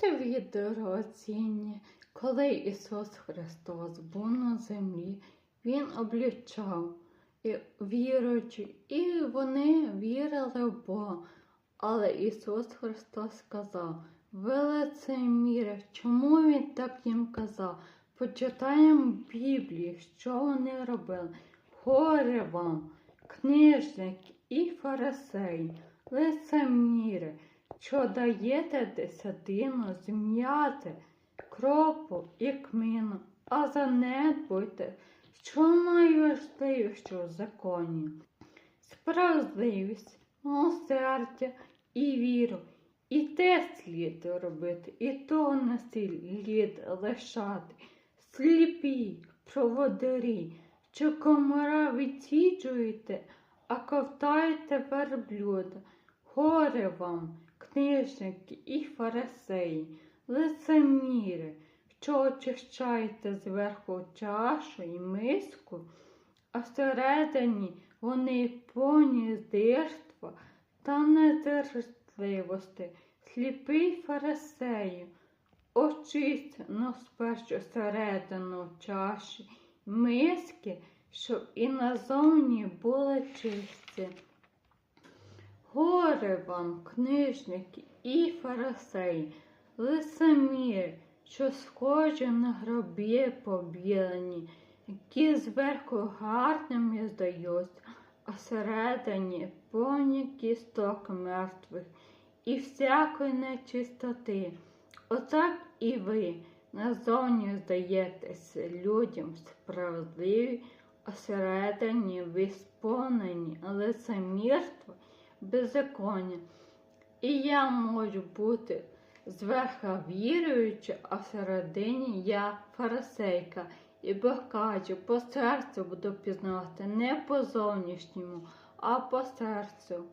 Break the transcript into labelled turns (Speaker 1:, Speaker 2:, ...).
Speaker 1: Привіт, дорогоцінні! Коли Ісус Христос був на землі, Він облічав і віруючи, і вони вірили в Бога. Але Ісус Христос сказав, ви лицеміри, чому Він так їм казав? Почитаємо Біблію, що вони робили. Горе вам, книжники і фарисеї, лицеміри, що даєте десятину зм'яти, кропу і кмину, а занедбуйте, що найважливіше в законі. Справедливість, милосердя і віру. І те слід робити, і то не слід лишати. Сліпі, проводарі, що комара відсіджуєте, а ковтаєте верблюда. Горе вам, книжники і фарисеї, лицеміри, що очищаєте зверху чашу і миску, а всередині вони повні здирства та недержливості, сліпий фарисею, очисть на спершу середину чаші, миски, щоб і назовні були чисті. Горе вам, книжники і фарисеї, лицеміри, що схожі на гробі побілені, які зверху гарними здаються, а всередині повні кісток мертвих і всякої нечистоти. Отак і ви назовні здаєтесь людям справедливі, а всередині ви сповнені лицемірства, беззаконня. І я можу бути зверху віруюча, а всередині я фарисейка. І Бог каже, по серцю буду пізнавати не по зовнішньому, а по серцю.